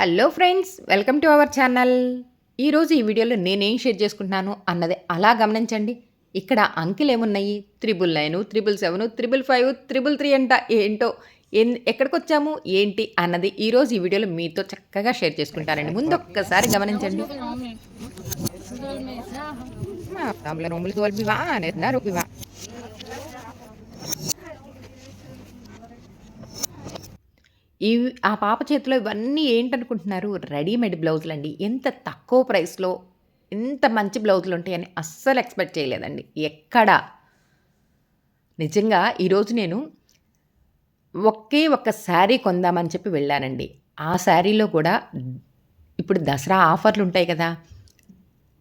Hello friends welcome to our channel. ఈరోజు ఈ వీడియోలో నేనేం షేర్ చేసుకుంటున్నాను అన్నది అలా గమనించండి. ఇక్కడ అంకెలు ఏమున్నాయి? Triple nine triple seven triple five triple three అంట ఏంటో ఎన్ ఎక్కడికి వచ్చాము ఏంటి అన్నది ఈరోజు ఈ వీడియోలో మీతో చక్కగా షేర్ చేసుకుంటానండి. ముందు ఒక్కసారి గమనించండి ఇవి ఆ పాప చేతిలో ఇవన్నీ ఏంటనుకుంటున్నారు? రెడీమేడ్ బ్లౌజులు అండి ఎంత తక్కువ ప్రైస్లో ఎంత మంచి బ్లౌజులు ఉంటాయని అస్సలు ఎక్స్పెక్ట్ చేయలేదండి. ఎక్కడ? నిజంగా ఈరోజు నేను ఒకే ఒక్క శారీ కొందామని చెప్పి వెళ్ళానండి. ఆ శారీలో కూడా ఇప్పుడు దసరా ఆఫర్లు ఉంటాయి కదా.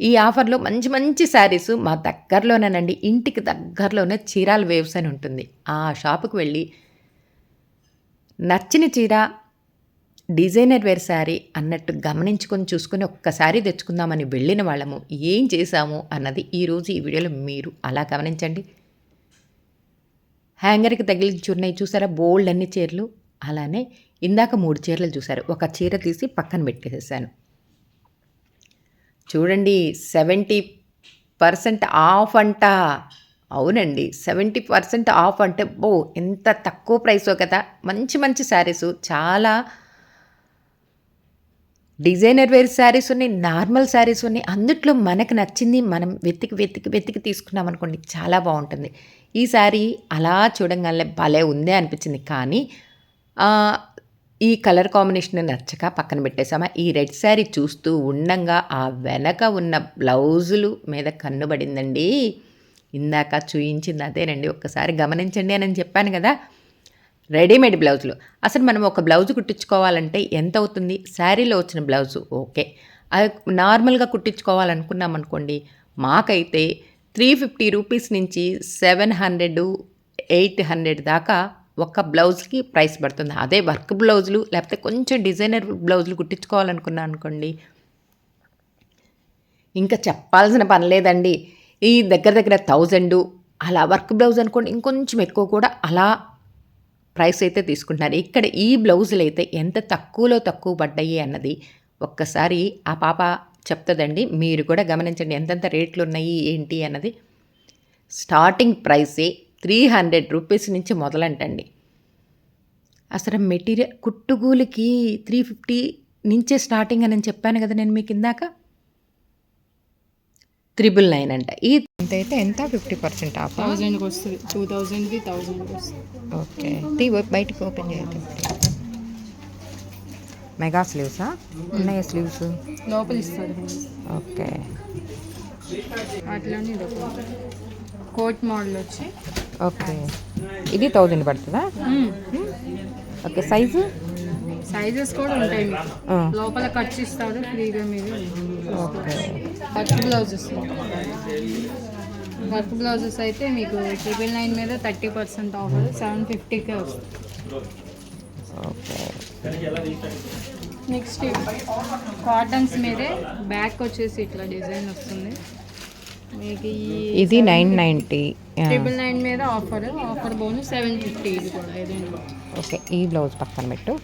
ఈ ఆఫర్లో మంచి మంచి శారీస్ మా దగ్గరలోనేనండి. ఇంటికి దగ్గరలోనే చీరాల వేవ్స్ అని ఉంటుంది. ఆ షాపుకి వెళ్ళి నచ్చిన చీర డిజైనర్ వేర్ శారీ అన్నట్టు గమనించుకొని చూసుకొని ఒక్కసారి తెచ్చుకుందామని వెళ్ళిన వాళ్ళము. ఏం చేశాము అన్నది ఈరోజు ఈ వీడియోలో మీరు అలా గమనించండి. హ్యాంగర్కి తగిలించి ఉన్నాయి చూసారా? బోల్డ్ అన్ని చీరలు. అలానే ఇందాక మూడు చీరలు చూశారు. ఒక చీర తీసి పక్కన పెట్టేసేసాను. చూడండి సెవెంటీ పర్సెంట్ ఆఫ్ అంట. అవునండి. సెవెంటీ పర్సెంట్ ఆఫ్ అంటే ఓ ఎంత తక్కువ ప్రైసో కదా. మంచి మంచి శారీస్. చాలా డిజైనర్ వేర్ శారీస్ ఉన్నాయి నార్మల్ శారీస్ ఉన్నాయి. అందుట్లో మనకు నచ్చింది మనం వెతికి వెతికి వెతికి తీసుకున్నాం అనుకోండి చాలా బాగుంటుంది. ఈ శారీ అలా చూడంగానే భలే ఉందే అనిపించింది. కానీ ఈ కలర్ కాంబినేషన్ నచ్చక పక్కన పెట్టేసామా ఈ రెడ్ శారీ చూస్తూ ఉండంగా ఆ వెనక ఉన్న బ్లౌజులు మీద కన్నుబడిందండి ఇందాక చూయించింది అదేనండి ఒక్కసారి గమనించండి అని చెప్పాను కదా. రెడీమేడ్ బ్లౌజులు. అసలు మనం ఒక బ్లౌజ్ కుట్టించుకోవాలంటే ఎంత అవుతుంది? శారీలో వచ్చిన బ్లౌజు ఓకే. అది నార్మల్గా కుట్టించుకోవాలనుకున్నాం అనుకోండి మాకైతే త్రీ ఫిఫ్టీ రూపీస్ నుంచి సెవెన్ హండ్రెడ్ ఎయిట్ హండ్రెడ్ దాకా ఒక బ్లౌజ్కి ప్రైస్ పడుతుంది. అదే వర్క్ బ్లౌజులు లేకపోతే కొంచెం డిజైనర్ బ్లౌజులు కుట్టించుకోవాలనుకున్నాను అనుకోండి ఇంకా చెప్పాల్సిన పని లేదండి. ఈ దగ్గర దగ్గర థౌజండ్ అలా వర్క్ బ్లౌజ్ అనుకోండి ఇంకొంచెం ఎక్కువ కూడా అలా ప్రైస్ అయితే తీసుకుంటున్నారు. ఇక్కడ ఈ బ్లౌజులు అయితే ఎంత తక్కువలో తక్కువ పడ్డాయి అన్నది ఒక్కసారి ఆ పాప చెప్తుందండి. మీరు కూడా గమనించండి ఎంతెంత రేట్లు ఉన్నాయి ఏంటి అన్నది. స్టార్టింగ్ ప్రైసే త్రీ హండ్రెడ్ రూపీస్ నుంచి మొదలంటండి. అసలు మెటీరియల్ కుట్టుగూలికి త్రీ ఫిఫ్టీ నుంచే స్టార్టింగ్ అని చెప్పాను కదా నేను మీకు ఇందాక. త్రిబుల్ నైన్ అంట. ఈ ఎంత అయితే ఎంత? Fifty percent off? థౌజండ్కి వస్తుంది. టూ థౌజండ్కి థౌజండ్కి వస్తుంది. ఓకే. తీ బయటికి ఓపెన్ చేయదు మెగా స్లీవ్సా? ఉన్నాయా స్లీవ్స్? లోపల ఇస్తారు. ఓకే. అట్లనే కోట్ మోడల్ వచ్చి. ఓకే. ఇది థౌజండ్ పడుతుందా? ఓకే. సైజు? సైజెస్ కూడా ఉంటాయి. లోపల కట్స్ ఇస్తారు ఫ్రీగా మీరు okay. Work blouses. Work blouses అయితే మీకు ట్రిపుల్ నైన్ మీద థర్టీ పర్సెంట్ ఆఫర్ సెవెన్ ఫిఫ్టీకే వస్తుంది. నెక్స్ట్ కాటన్స్ మీదే బ్యాక్ వచ్చేసి ఇట్లా డిజైన్ వస్తుంది. మీకు ఇది నైన్ నైంటీ ట్రిపుల్ నైన్ మీద ఆఫర్ ఆఫర్ బోను సెవెన్ ఫిఫ్టీ ఇది కూడా ఓకే ఈ బ్లౌజ్ పక్కన పెట్టు.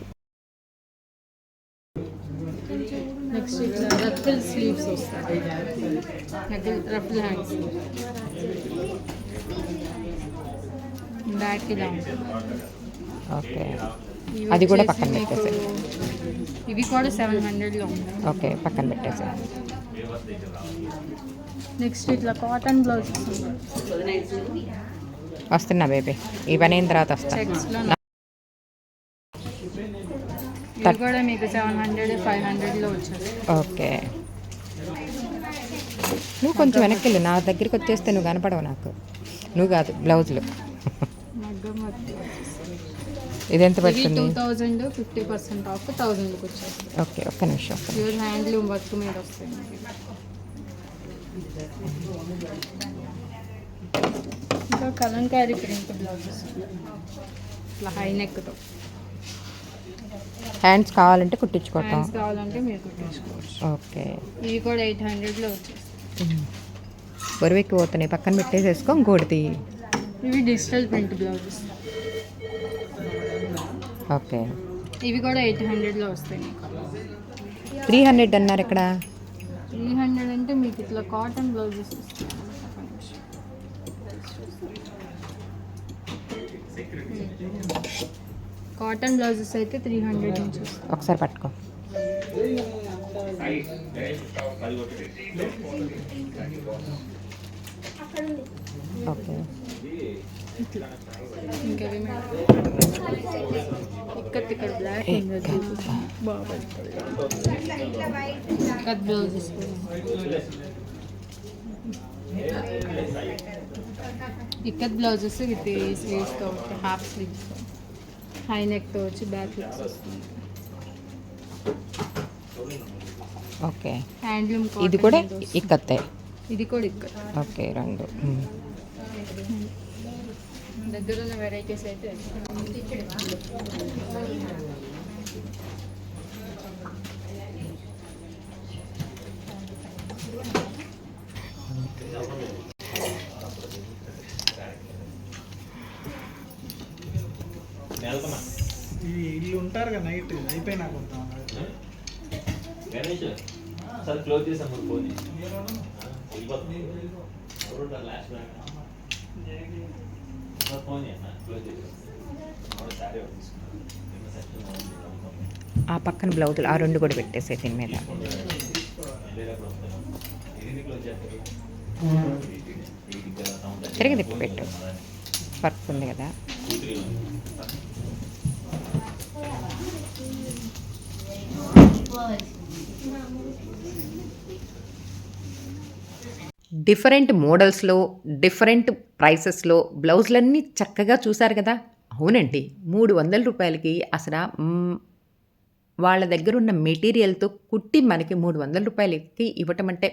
నెక్స్ట్ ఇట్లా రఫిల్ స్లీవ్స్ వస్తాయి రఫిల్ హ్యాండ్స్ బ్యాక్ ఇలా ఓకే అది కూడా పక్కన పెట్టేసేయ్. ఇవి కూడా సెవెన్ హండ్రెడ్లో ఓకే పక్కన పెట్టేసా నెక్స్ట్ ఇట్లా కాటన్ బ్లౌజ్ వస్తున్నా బేబీ ఇవన్నీ తర్వాత వస్తా. కూడా మీకు సెవెన్ హండ్రెడ్ ఫైవ్ హండ్రెడ్లో వచ్చాయి ఓకే. నువ్వు కొంచెం వెనక్కి వెళ్ళు. నా దగ్గరికి వచ్చేస్తే నువ్వు కనపడవు నాకు. నువ్వు కాదు బ్లౌజులు. ఇది ఎంత పడుతుంది? థౌజండ్ ఫిఫ్టీ పర్సెంట్ ఆఫ్ థౌజండ్కి వచ్చేస్తాయి ఓకే ఒక్క నిమిషం. ప్యూర్ హ్యాండ్లూమ్ వర్క్ మీద వస్తాయి మీకు. ఇంకా కలంకారీ ప్రింట్ బ్లౌజెస్. ఇట్లా హై నెక్తో హ్యాండ్స్ కావాలంటే కుట్టించుకోవటం. హ్యాండ్స్ కావాలంటే మీరు కుట్టించుకోవచ్చు. ఓకే. ఇవి కూడా ఎయిట్ హండ్రెడ్లో వచ్చేస్తాయి. బరువు ఎక్కువ పోతున్నాయి పక్కన పెట్టేసేసుకో ఇంకోటి ఇవి డిజిటల్ ప్రింట్ బ్లౌజెస్. ఓకే. ఇవి కూడా ఎయిట్ హండ్రెడ్లో వస్తాయి త్రీ హండ్రెడ్ అన్నారు ఇక్కడ త్రీ హండ్రెడ్ అంటే మీకు ఇట్లా కాటన్ బ్లౌజెస్ ఇస్తాను ఒక నిమిషం. కాటన్ బ్లౌజెస్ అయితే త్రీ హండ్రెడ్ నుంచి వస్తాయి. ఒకసారి పట్టుకో. ఓకే. ఇంకా అవి మేడం ఇక్కడ ఇక్కడ బ్లాక్ ఉంది బాగా cut blouses ikat blouses with స్లీవ్స్తో వచ్చి హాఫ్ స్లీవ్స్ హై నెక్తో వచ్చి బ్యాక్ లుక్స్ వస్తుంది ఓకే. హ్యాండ్లూమ్ ఇది కూడా ఇక్కతే ఇది కూడా ఇక్కడ ఓకే రెండు. దగ్గర ఉన్న వెరైటీస్ అయితే కదా నైట్ అయిపోయినాక వద్దాం గణేష్ సార్ క్లోజ్ చేసాము ఫోన్ వెళ్ళిపోతుంది లాస్ట్ ఫోన్ చేయండి క్లోజ్ చేసాం సారీ ఆ పక్కన బ్లౌజులు ఆ రెండు కూడా పెట్టేసే దీని మీద. తిరిగి తిప్పి పెట్టు. వర్క్ ఉంది కదా. డిఫరెంట్ మోడల్స్లో డిఫరెంట్ ప్రైసెస్లో బ్లౌజులన్నీ చక్కగా చూశారు కదా? అవునండి. మూడు వందల రూపాయలకి అసలు వాళ్ళ దగ్గర ఉన్న మెటీరియల్తో కుట్టి మనకి మూడు వందల రూపాయలకి ఇవ్వటం అంటే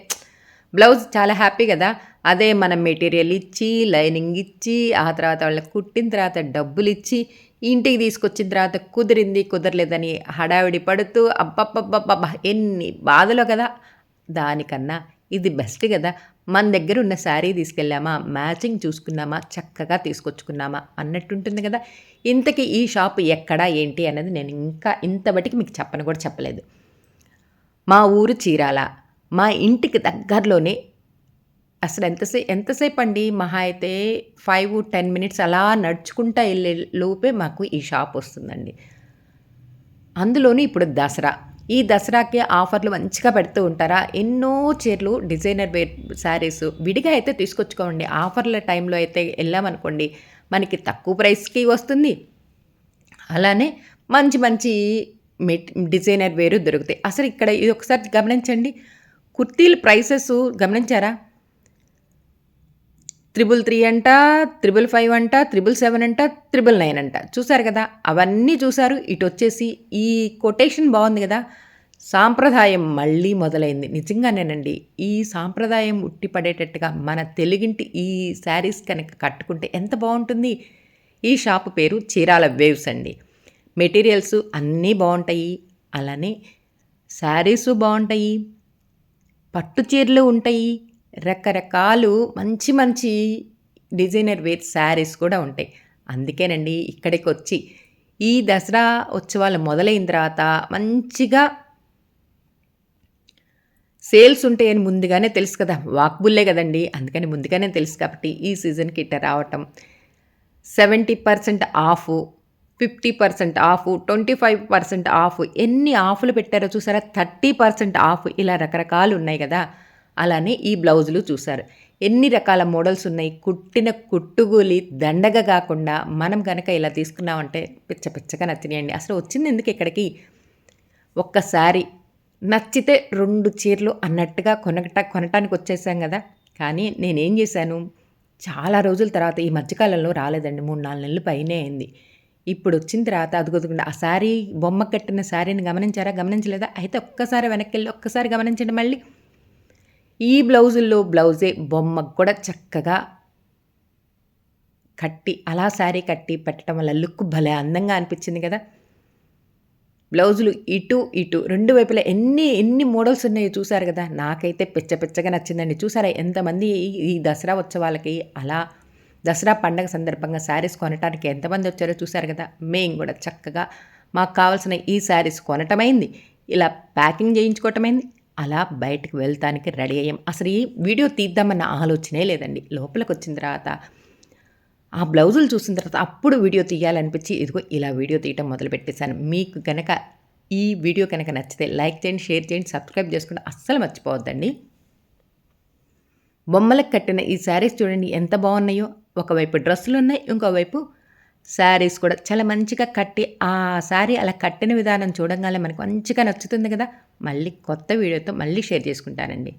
బ్లౌజ్ చాలా హ్యాపీ కదా? అదే మనం మెటీరియల్ ఇచ్చి లైనింగ్ ఇచ్చి ఆ తర్వాత వాళ్ళకి కుట్టిన తర్వాత డబ్బులు ఇచ్చి ఇంటికి తీసుకొచ్చిన తర్వాత కుదిరింది కుదరలేదని హడావిడి పడుతూ అబ్బబ్బబ్బబ్బబ్బా ఎన్ని బాధలో కదా. దానికన్నా ఇది బెస్ట్ కదా. మన దగ్గర ఉన్న శారీ తీసుకెళ్ళామా మ్యాచింగ్ చూసుకున్నామా చక్కగా తీసుకొచ్చుకున్నామా అన్నట్టుంటుంది కదా. ఇంతకీ ఈ షాప్ ఎక్కడా ఏంటి అనేది నేను ఇంకా ఇంతబట్టికి మీకు చెప్పను కూడా చెప్పలేదు. మా ఊరు చీరాల. మా ఇంటికి దగ్గరలోనే అసలు ఎంతసేపు ఎంతసేపు అండి మహా అయితే ఫైవ్ టెన్ మినిట్స్ అలా నడుచుకుంటా వెళ్ళే లోపే మాకు ఈ షాప్ వస్తుందండి. అందులోనూ ఇప్పుడు దసరా. ఈ దసరాకి ఆఫర్లు మంచిగా పెడుతూ ఉంటారా? ఎన్నో చీరలు డిజైనర్ వేర్ శారీస్ విడిగా అయితే తీసుకొచ్చుకోండి. ఆఫర్ల టైంలో అయితే వెళ్ళామనుకోండి మనకి తక్కువ ప్రైస్కి వస్తుంది. అలానే మంచి మంచి మెట్ డిజైనర్ వేరు దొరుకుతాయి. అసలు ఇక్కడ ఇది ఒకసారి గమనించండి. కుర్తీల ప్రైసెస్ గమనించారా? త్రిబుల్ త్రీ అంట త్రిబుల్ ఫైవ్ అంట త్రిబుల్ సెవెన్ అంట త్రిబుల్ నైన్ అంట. చూశారు కదా? అవన్నీ చూశారు. ఇటు వచ్చేసి ఈ కొటేషన్ బాగుంది కదా? సాంప్రదాయం మళ్ళీ మొదలైంది. నిజంగానేనండి ఈ సాంప్రదాయం ఉట్టిపడేటట్టుగా మన తెలుగింటి ఈ శారీస్ కనుక కట్టుకుంటే ఎంత బాగుంటుంది? ఈ షాపు పేరు చీరాల వేవ్స్ అండి. మెటీరియల్స్ అన్నీ బాగుంటాయి. అలానే శారీసు బాగుంటాయి. పట్టు చీరలు ఉంటాయి. రకరకాలు మంచి మంచి డిజైనర్ వేర్ శారీస్ కూడా ఉంటాయి. అందుకేనండి ఇక్కడికి వచ్చి ఈ దసరా ఉత్సవాలు మొదలైన తర్వాత మంచిగా సేల్స్ ఉంటాయని ముందుగానే తెలుసు కదా. వాక్బుల్లే కదండి. అందుకని ముందుగానే తెలుసు కాబట్టి ఈ సీజన్కి ఇట్ట రావటం. Seventy percent off fifty percent off twenty five percent off ఎన్ని ఆఫ్లు పెట్టారో చూసారా? థర్టీ పర్సెంట్ ఆఫ్ ఇలా రకరకాలు ఉన్నాయి కదా. అలానే ఈ బ్లౌజులు చూశారు. ఎన్ని రకాల మోడల్స్ ఉన్నాయి? కుట్టిన కుట్టుగూలి దండగా కాకుండా మనం కనుక ఇలా తీసుకున్నామంటే పిచ్చ పిచ్చగా నచ్చినాయండి. అసలు వచ్చింది ఎందుకు ఇక్కడికి? ఒక్కసారి నచ్చితే రెండు చీరలు అన్నట్టుగా కొనట కొనటానికి వచ్చేసాం కదా. కానీ నేనేం చేశాను? చాలా రోజుల తర్వాత ఈ మధ్యకాలంలో రాలేదండి. మూడు నాలుగు నెలలు పైనే అయింది. ఇప్పుడు వచ్చిన తర్వాత అదుగుతుకుండా ఆ శారీ బొమ్మ కట్టిన శారీని గమనించారా? గమనించలేదా? అయితే ఒక్కసారి వెనక్కి వెళ్ళి ఒక్కసారి గమనించండి మళ్ళీ. ఈ బ్లౌజుల్లో బ్లౌజే బొమ్మకు కూడా చక్కగా కట్టి అలా శారీ కట్టి పెట్టడం వల్ల లుక్ భలే అందంగా అనిపించింది కదా. బ్లౌజులు ఇటు ఇటు రెండు వైపులా ఎన్ని ఎన్ని మోడల్స్ ఉన్నాయో చూసారు కదా. నాకైతే పిచ్చ పిచ్చగా నచ్చిందండి. చూసారా ఎంతమంది ఈ- ఈ దసరా ఉత్సవాలకి అలా దసరా పండగ సందర్భంగా శారీస్ కొనటానికి ఎంతమంది వచ్చారో చూసారు కదా. మేము కూడా చక్కగా మాకు కావాల్సిన ఈ శారీస్ కొనటమైంది. ఇలా ప్యాకింగ్ చేయించుకోవటమైంది. అలా బయటకు వెళ్తానికి రెడీ అయ్యాం. అసలు ఈ వీడియో తీద్దామన్న ఆలోచనే లేదండి. లోపలికి వచ్చిన తర్వాత ఆ బ్లౌజులు చూసిన తర్వాత అప్పుడు వీడియో తీయాలనిపించి ఇదిగో ఇలా వీడియో తీయటం మొదలు పెట్టేశాను. మీకు కనుక ఈ వీడియో కనుక నచ్చితే లైక్ చేయండి షేర్ చేయండి సబ్స్క్రైబ్ చేసుకుంటే అస్సలు మర్చిపోవద్దండి. బొమ్మలకు కట్టిన ఈ శారీస్ చూడండి ఎంత బాగున్నాయో. ఒకవైపు డ్రెస్సులు ఉన్నాయి ఇంకోవైపు శారీస్ కూడా. చాలా మంచిగా కట్టి ఆ శారీ అలా కట్టిన విధానం చూడగానే మనకు మంచిగా నచ్చుతుంది కదా. మళ్ళీ కొత్త వీడియోతో మళ్ళీ షేర్ చేసుకుంటానండి.